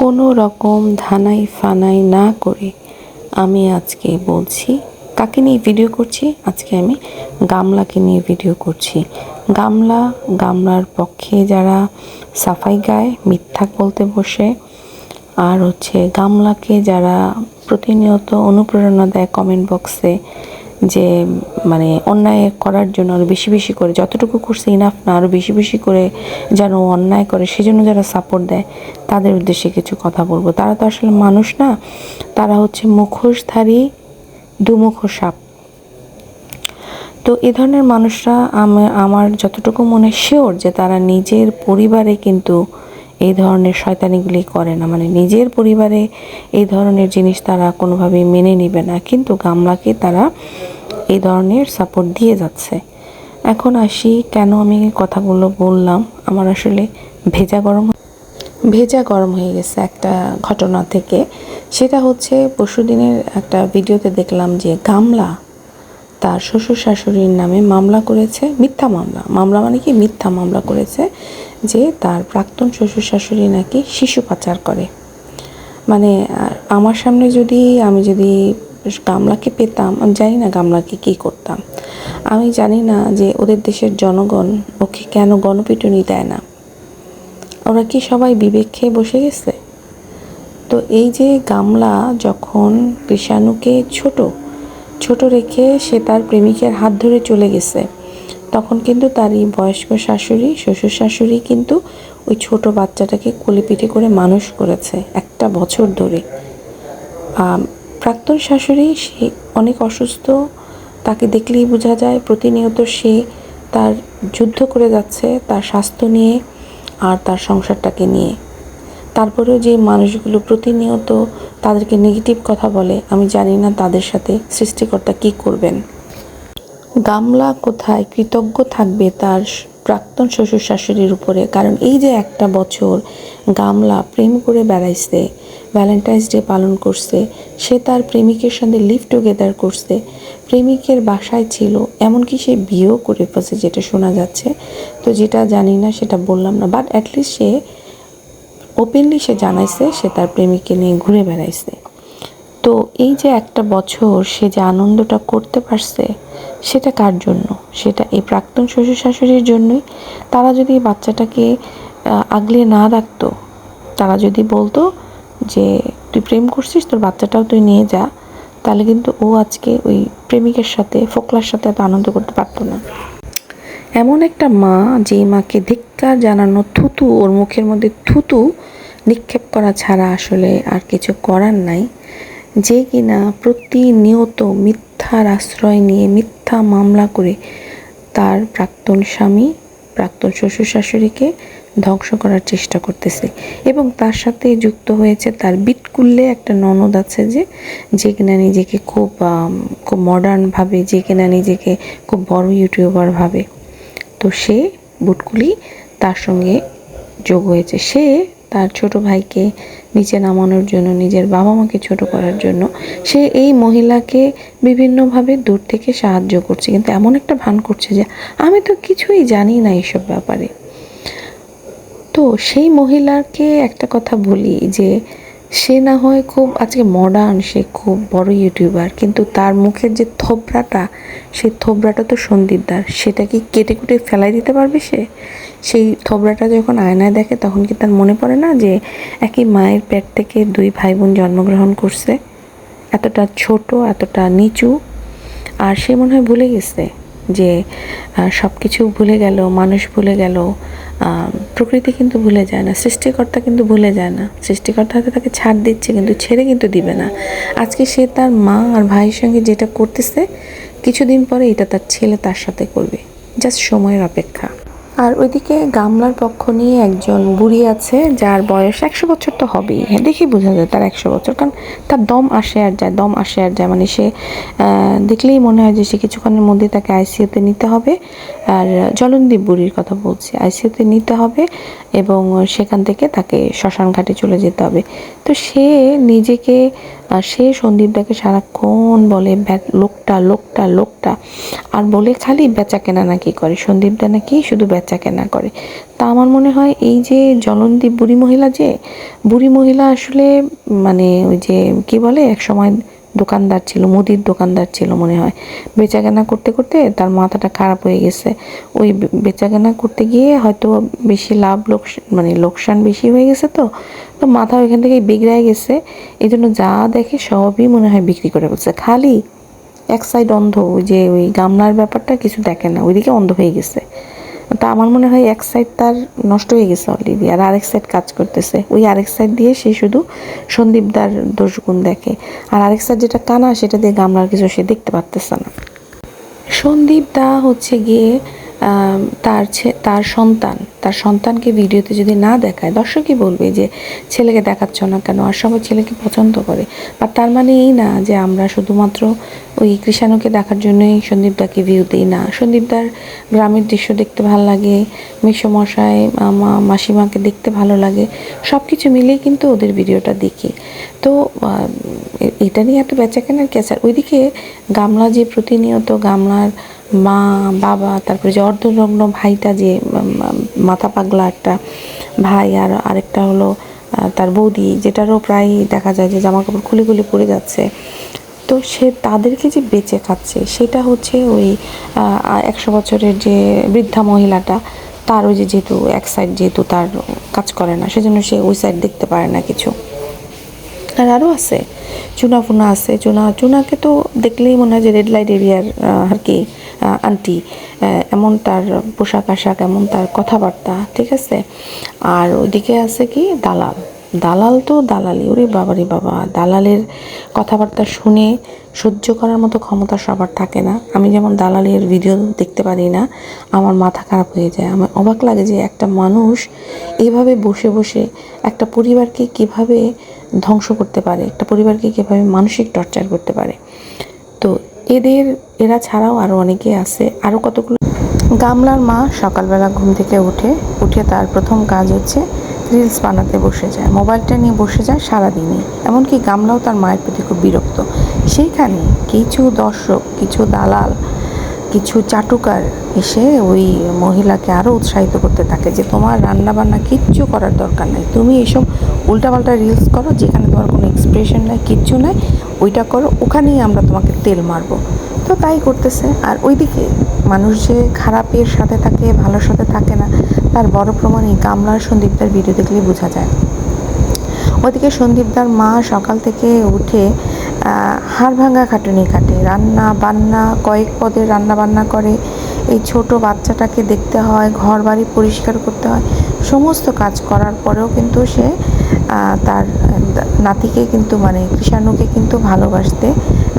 কোনো রকম ধানাই ফানাই না করে আমি আজকে বলছি, কাকে নিয়ে ভিডিও করছি? আজকে আমি গামলাকে নিয়ে ভিডিও করছি। গামলা, গামলার পক্ষে যারা সাফাই গায়, মিথ্যা বলতে বসে, আর হচ্ছে গামলাকে যারা প্রতিনিয়ত অনুপ্রেরণা দেয় কমেন্ট বক্সে যে মানে অন্যায় করার জন্য আরও বেশি বেশি করে, যতটুকু করছে ইনাফ না আরও বেশি বেশি করে যেন অন্যায় করে, সেজন্য যারা সাপোর্ট দেয়, তাদের উদ্দেশ্যে কিছু কথা বলব। তারা তো আসলে মানুষ না, তারা হচ্ছে মুখোশধারী দুমুখ সাপ। তো এ ধরনের মানুষরা আমার যতটুকু মনে শিওর যে তারা নিজের পরিবারে কিন্তু এই ধরনের শয়তানিগুলি করে না। মানে নিজের পরিবারে এই ধরনের জিনিস তারা কোনোভাবেই মেনে নেবে না। কিন্তু গামলাকে তারা এই ধরনের সাপোর্ট দিয়ে যাচ্ছে। এখন আসি, কেন আমি কথাগুলো বললাম? আমার আসলে ভেজা গরম ভেজা গরম হয়ে গেছে একটা ঘটনা থেকে। সেটা হচ্ছে পরশুদিনের একটা ভিডিওতে দেখলাম যে গামলা তার শ্বশুর শাশুড়ির নামে মামলা করেছে, মিথ্যা মামলা। মামলা মানে কি? মিথ্যা মামলা করেছে। যে তার প্রাক্তন শ্বশুর শাশুড়ি নাকি শিশু পাচার করে। মানে আমার সামনে যদি আমি যদি গামলাকে পেতাম, আমি জানি না গামলাকে কী করতাম। আমি জানি না যে ওদের দেশের জনগণ ওকে কেন গণপিটুনি দেয় না। ওরা কি সবাই বিবেক খেয়ে বসে গেছে? তো এই যে গামলা যখন কৃষাণুকে ছোট ছোট রেখে সে তার প্রেমিকের হাত ধরে চলে গেছে তখন কিন্তু তার এই বয়স্ক শাশুড়ি, শ্বশুর শাশুড়ি কিন্তু ওই ছোট বাচ্চাটাকে কোলে পিঠে করে মানুষ করেছে একটা বছর ধরে। প্রাক্তন শাশুড়ি সে অনেক অসুস্থ, তাকে দেখলেই বোঝা যায় প্রতিনিয়ত সে তার যুদ্ধ করে যাচ্ছে, তার স্বাস্থ্য নিয়ে আর তার সংসারটাকে নিয়ে। তারপরেও যে মানুষগুলো প্রতিনিয়ত তাদেরকে নেগেটিভ কথা বলে, আমি জানি না তাদের সাথে সৃষ্টিকর্তা কী করবেন। গামলা কোথায়? কৃতজ্ঞ থাকবে তার প্রাক্তন শ্বশুর শাশুড়ির উপরে। কারণ এই যে একটা বছর গামলা প্রেম করে বেড়াইছে ভ্যালেন্টাইন্স ডে পালন করছে, সে তার প্রেমিকের সঙ্গে লিভ টুগেদার করছে, প্রেমিকের বাসায় ছিল, এমনকি সে বিয়েও করে ফেলছে, যেটা শোনা যাচ্ছে। তো যেটা জানি না, সেটা বললাম না। বাট অ্যাটলিস্ট সে ওপেনলি সে জানাইছে, সে তার প্রেমিককে নিয়ে ঘুরে বেড়াইছে। তো এই যে একটা বছর সে যে আনন্দটা করতে পারছে, সেটা কার জন্য? সেটা এই প্রাক্তন শ্বশুর শাশুড়ির জন্যই? তারা যদি বাচ্চাটাকে আগলে না রাখতো, তারা যদি বলতো যে, তুই প্রেম করছিস, তোর বাচ্চাটাও তুই নিয়ে যা, তাহলে কিন্তু ও আজকে ওই প্রেমিকের সাথে, ফোকলার সাথে এত আনন্দ করতে পারতো না। এমন একটা মা যে মাকে ধিক্কার জানানো থুতু, ওর মুখের মধ্যে থুতু নিক্ষেপ করা ছাড়া আসলে আর কিছু করার নাই। যে কিনা প্রতিনিয়ত মিথ্যার আশ্রয় নিয়ে মিথ্যা মামলা করে তার প্রাক্তন স্বামী, প্রাক্তন শ্বশুর শাশুড়িকে ধ্বংস করার চেষ্টা করতেছে এবং তার সাথে যুক্ত হয়েছে তার বিটকুল্লে একটা ননদ আছে যে যে কিনা নিজেকে খুব খুব মডার্ন ভাবে, যে কিনা নিজেকে খুব বড় ইউটিউবার ভাবে। তো সে বুটকুলি তার সঙ্গে যোগ হয়েছে। সে তার ছোট ভাইকে নিচে নামানোর জন্য, নিজের বাবা মাকে ছোট করার জন্য, সে এই মহিলাকে বিভিন্নভাবে দূর থেকে সাহায্য করছে। কিন্তু এমন একটা ভান করছে যে, আমি তো কিছুই জানি না এইসব ব্যাপারে। তো সেই মহিলাকে একটা কথা বলি যে, সে না হয় খুব, আজকে মডার্ন সে খুব বড় ইউটিউবার কিন্তু তার মুখের যে থোবরাটা সেই থোবরাটা তো সন্দীপদার, সেটা কি কেটে কুটে ফেলাই দিতে পারবে সে? সেই থোবরাটা যখন আয়নায় দেখে, তখন কি তার মনে পড়ে না যে একই মায়ের পেট থেকে দুই ভাই বোন জন্মগ্রহণ করছে? এতটা ছোট, এতটা নিচু। আর সে মনে হয় ভুলে গেছে যে সব কিছু ভুলে গেল, মানুষ ভুলে গেল প্রকৃতি কিন্তু ভুলে যায় না, সৃষ্টিকর্তা কিন্তু ভুলে যায় না। সৃষ্টিকর্তা হয়তো তাকে ছাড় দিচ্ছে কিন্তু ছেড়ে কিন্তু দিবে না। আজকে সে তার মা আর ভাইয়ের সঙ্গে যেটা করতেছে, কিছুদিন পরে এটা তার ছেলে তার সাথে করবে। জাস্ট সময়ের অপেক্ষা। আর ওইদিকে গামলার পক্ষ নিয়ে একজন বুড়ি আছে, যার বয়স একশো বছর তো হবেই। হ্যাঁ দেখেই বোঝা যায় তার একশো বছর, কারণ তার দম আসে আর যায়, দম আসে আর যায়। মানে সে দেখলেই মনে হয় যে সে কিছুক্ষণের মধ্যে তাকে আইসিইউতে নিতে হবে। আর জলনদীপ বুড়ির কথা বলছি আইসিইউতে নিতে হবে এবং সেখান থেকে তাকে শ্মশান ঘাটে চলে যেতে হবে। তো সে নিজেকে সে সন্দীপদাকে সারাক্ষণ বলে, "ব্যাট- লোকটা লোকটা লোকটা। আর বলে, খালি বেচা কেনা নাকি করে? সন্দীপদা নাকি শুধু বেচা কেনা করে। তা আমার মনে হয় এই যে জলনদীপ বুড়ি মহিলা যে, বুড়ি মহিলা আসলে মানে ওই যে কি বলে এক সময় দোকানদার ছিল, মুদির দোকানদার ছিল মনে হয়। বেচাকেনা করতে করতে তার মাথাটা খারাপ হয়ে গেছে। ওই বেচাকেনা করতে গিয়ে হয়তো বেশি লাভ লোকসান মানে লোকসান বেশি হয়ে গেছে তো তো মাথা ওইখান থেকে বিগড়ায় গেছে। এই জন্য যা দেখে সবই মনে হয় বিক্রি করে ফেলছে। খালি এক সাইড অন্ধ, ওই যে ওই গামলার ব্যাপারটা কিছু দেখে না, ওইদিকে অন্ধ হয়ে গেছে। তা আমার মনে হয় এক সাইড তার নষ্ট হয়ে গেছে অলরেডি আর আরেক সাইড কাজ করতেছে। ওই আরেক সাইড দিয়ে সে শুধু সন্দীপদার দোষগুণ দেখে। আর আরেক সাইড যেটা কানা সেটা দিয়ে গামলার কিছু সে দেখতে পারতেছে না। সন্দীপ দা হচ্ছে গিয়ে তার তার সন্তান। তার সন্তানকে ভিডিওতে যদি না দেখায়, দর্শকই বলবে যে ছেলেকে দেখাচ্ছ না কেন? আর সবাই ছেলেকে পছন্দ করে। বা তার মানে এই না যে আমরা শুধুমাত্র ওই কৃষাণুকে দেখার জন্যই সন্দীপদাকে ভিউ দিই না। সন্দীপদার গ্রামের দৃশ্য দেখতে ভালো লাগে মেসমশাই মামা, মাসিমাকে দেখতে ভালো লাগে সব কিছু মিলেই কিন্তু ওদের ভিডিওটা দেখি। তো এটা নিয়ে এত বেচা কেনার ক্যাচার ওইদিকে গামলা যে প্রতিনিয়ত গামলার মা, বাবা, তারপরে যে অর্ধনগ্ন ভাইটা যে মাথা পাগলা একটা ভাই আর আরেকটা হলো তার বৌদি, যেটারও প্রায় দেখা যায় যে জামা কাপড় খুলে খুলে পড়ে যাচ্ছে। তো সে তাদেরকে যে বেঁচে খাচ্ছে, সেটা হচ্ছে ওই একশো বছরের যে বৃদ্ধা মহিলাটা, তার ওই যে যেহেতু এক সাইড যেহেতু তার কাজ করে না, সেজন্য সে ওই সাইড দেখতে পারে না কিছু। আর আরও আছে চুনা ফুনা আছে, চুনা, চুনাকে তো দেখলেই মনে হয় যে রেড লাইট এরিয়ার আর কি আন্টি এমন তার পোশাক আশাক, এমন তার কথাবার্তা, ঠিক আছে? আর ওইদিকে আছে কি? দালাল। দালাল তো দালালি। ওরে বাবা রে বাবা, দালালের কথাবার্তা শুনে সহ্য করার মতো ক্ষমতা সবার থাকে না। আমি যেমন দালালের ভিডিও দেখতে পারি না, আমার মাথা খারাপ হয়ে যায়। আমার অবাক লাগে যে একটা মানুষ এভাবে বসে বসে একটা পরিবারকে কীভাবে ধ্বংস করতে পারে, একটা পরিবারকে কীভাবে মানসিক টর্চার করতে পারে। তো এদের, এরা ছাড়াও আরও অনেকে আছে। আরও কতগুলো? গামলার মা সকালবেলা ঘুম থেকে উঠে উঠে তার প্রথম কাজ হচ্ছে রিলস বানাতে বসে যায়। মোবাইলটা নিয়ে বসে যায় সারাদিনই এমনকি গামলাও তার মায়ের প্রতি খুব বিরক্ত। সেইখানে কিছু দর্শক, কিছু দালাল, কিছু চাটুকার এসে ওই মহিলাকে আরও উৎসাহিত করতে থাকে যে, তোমার রান্না বান্না কিচ্ছু করার দরকার নাই। তুমি এসব উল্টাপাল্টা রিলস করো যেখানে তোমার কোনো এক্সপ্রেশন নাই, কিচ্ছু নাই। ওইটা করো, ওখানেই আমরা তোমাকে তেল মারবো। তো তাই করতেছে। আর ওইদিকে মানুষ যে খারাপের সাথে থাকে, ভালোর সাথে থাকে না, তার বড় প্রমাণ এই গামলার সন্দীপদার ভিডিও দেখলেই বোঝা যায়। ওদিকে সন্দীপদার মা সকাল থেকে উঠে হাড় ভাঙা খাটুনি কাটে, রান্না বান্না, কয়েক পদে রান্না বান্না করে এই ছোট বাচ্চাটাকে দেখতে হয় ঘর বাড়ি পরিষ্কার করতে হয়। সমস্ত কাজ করার পরেও কিন্তু সে তার, নাতিকে কিন্তু মানে কৃষাণুকে কিন্তু ভালোবাসতে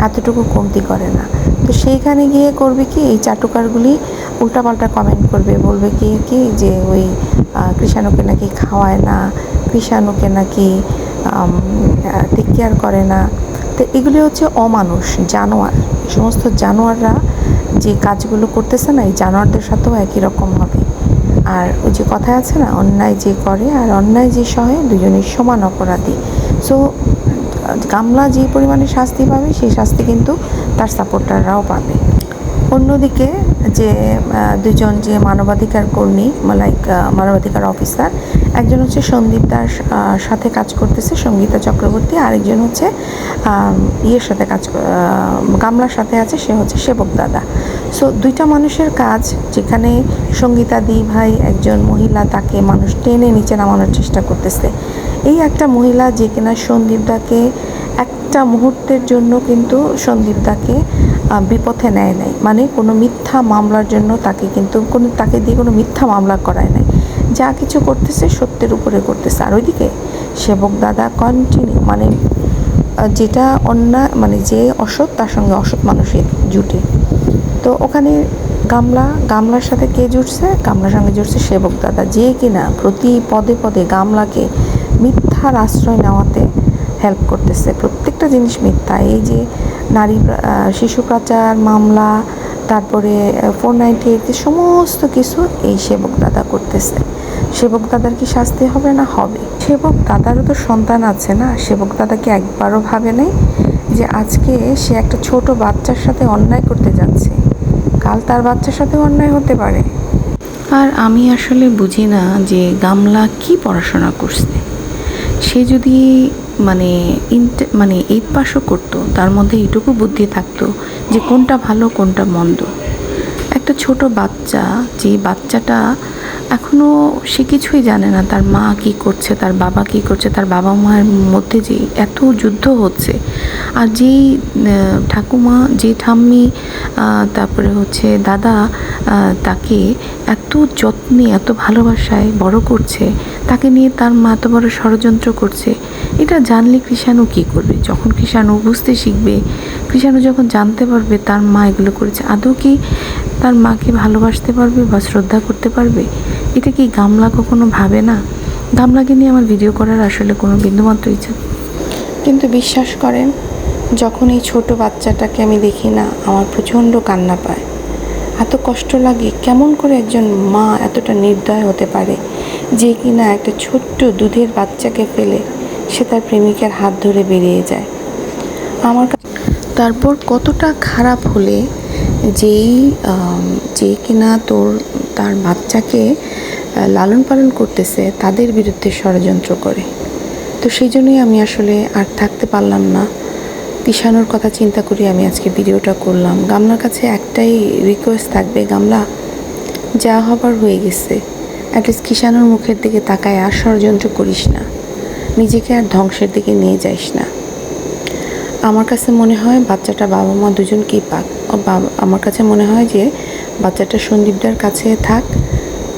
এতটুকু কমতি করে না। তো সেইখানে গিয়ে করবে কি, এই চাটুকারগুলি উল্টাপাল্টা কমেন্ট করবে, বলবে কি কি যে ওই কৃষাণুকে নাকি খাওয়ায় না, কৃষাণুকে নাকি টেক কেয়ার করে না। তো এগুলি হচ্ছে অমানুষ, জানোয়ার। এই সমস্ত জানোয়াররা যে কাজগুলো করতেছে না, এই জানোয়ারদের সাথেও একই রকম হবে। আর ওই যে কথা আছে না, অন্যায় যে করে আর অন্যায় যে সহে দুজনের সমান অপরাধী। সো গামলা যে পরিমাণে শাস্তি পাবে, সেই শাস্তি কিন্তু তার সাপোর্টাররাও পাবে। অন্যদিকে যে দুজন যে মানবাধিকার কর্মী লাইক মানবাধিকার অফিসার একজন হচ্ছে সন্দীপ দাস সাথে কাজ করতেছে সঙ্গীতা চক্রবর্তী, আরেকজন হচ্ছে ইয়ের সাথে কাজ গামলার সাথে আছে, সে হচ্ছে সেবক দাদা। সো দুইটা মানুষের কাজ যেখানে সঙ্গীতা দি ভাই একজন মহিলা তাকে মানুষ টেনে নিচে নামানোর চেষ্টা করতেছে। এই একটা মহিলা যে কিনা সন্দীপ দাকে একটা মুহূর্তের জন্য কিন্তু সন্দীপদাকে বিপথে নেয় নাই। মানে কোনো মিথ্যা মামলার জন্য তাকে কিন্তু কোনো, তাকে দিয়ে কোনো মিথ্যা মামলা করায় নাই। যা কিছু করতেছে সত্যের উপরে করতেছে। আর ওইদিকে সেবক দাদা কন্টিনিউ মানে যেটা অন্যায় মানে যে অসৎ তার সঙ্গে অসৎ মানুষের জুটে। তো ওখানে গামলা, গামলার সাথে কে জুটছে? গামলার সঙ্গে জুটছে সেবক দাদা। যে কিনা প্রতি পদে পদে গামলাকে মিথ্যার আশ্রয় নেওয়াতে হেল্প করতেছে। প্রত্যেকটা জিনিস মিথ্যা। এই যে নারী শিশু পাচার মামলা, তারপরে ফোর নাইনটি এইট সমস্ত কিছু এই সেবক দাদা করতেছে। সেবক দাদার কি শাস্তি হবে না হবে? সেবক দাদারও তো সন্তান আছে না? সেবক দাদাকে একবারও ভাবে নাই যে আজকে সে একটা ছোট বাচ্চার সাথে অন্যায় করতে যাচ্ছে? কাল তার বাচ্চার সাথে অন্যায় হতে পারে। আর আমি আসলে বুঝি না যে গামলা কি পড়াশোনা করছে। সে যদি মানে মানে এইট পাশও করতো, তার মধ্যে এইটুকু বুদ্ধি থাকতো যে কোনটা ভালো, কোনটা মন্দ। একটা ছোট বাচ্চা যে বাচ্চাটা এখনও সে কিছুই জানে না তার মা কি করছে, তার বাবা কি করছে, তার বাবা মায়ের মধ্যে যে এত যুদ্ধ হচ্ছে। আর যেই ঠাকুমা যে ঠাম্মি তারপরে হচ্ছে দাদা তাকে এত যত্নে, এত ভালোবাসায় বড় করছে, তাকে নিয়ে তার মা এত বড় ষড়যন্ত্র করছে, এটা জানলে কৃষাণু কী করবে? যখন কৃষাণু বুঝতে শিখবে, কৃষাণু যখন জানতে পারবে তার মা এগুলো করেছে, আদৌ কি তার মাকে ভালোবাসতে পারবে বা শ্রদ্ধা করতে পারবে? এটা কি গামলা কখনো ভাবে না? গামলাকে নিয়ে আমার ভিডিও করার আসলে কোনো বিন্দুমাত্র ইচ্ছা কিন্তু বিশ্বাস করেন যখন এই ছোট বাচ্চাটাকে আমি দেখি না আমার প্রচণ্ড কান্না পায়। এত কষ্ট লাগে কেমন করে একজন মা এতটা নির্দয় হতে পারে যে কিনা একটা ছোট্ট দুধের বাচ্চাকে ফেলে সে তার প্রেমিকের হাত ধরে বেরিয়ে যায়। আমার তারপর কতটা খারাপ হলে যেই যে কিনা তোর, তার বাচ্চাকে লালন পালন করতেছে, তাদের বিরুদ্ধে ষড়যন্ত্র করে। তো সেই জন্যই আমি আসলে আর থাকতে পারলাম না। কিষানোর কথা চিন্তা করি আমি আজকে ভিডিওটা করলাম। গামলার কাছে একটাই রিকোয়েস্ট থাকবে, গামলা, যা হবার হয়ে গেছে। অ্যাটলিস্ট কিষানোর মুখের দিকে তাকায় আর ষড়যন্ত্র করিস না। নিজেকে আর ধ্বংসের দিকে নিয়ে যাইস না। আমার কাছে মনে হয় বাচ্চাটা বাবা মা দুজনকেই পাক। আমার কাছে মনে হয় যে বাচ্চাটা সন্দীপদার কাছে থাক।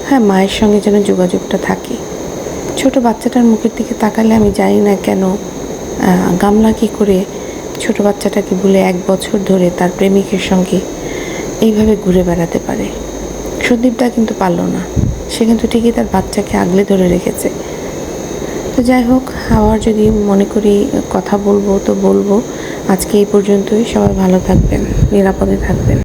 হ্যাঁ মায়ের সঙ্গে যেন যোগাযোগটা থাকে। ছোট বাচ্চাটার মুখের দিকে তাকালে আমি জানি না কেন গামলা কী করে ছোট বাচ্চাটাকে বলে এক বছর ধরে তার প্রেমিকের সঙ্গে এইভাবে ঘুরে বেড়াতে পারে। সন্দীপদা কিন্তু পারল না। সে কিন্তু ঠিকই তার বাচ্চাকে আগলে ধরে রেখেছে। যাই হোক, আবার যদি মনে করি কথা বলব, তো বলব। আজকে এই পর্যন্তই। সবাই ভালো থাকবেন, নিরাপদে থাকবেন।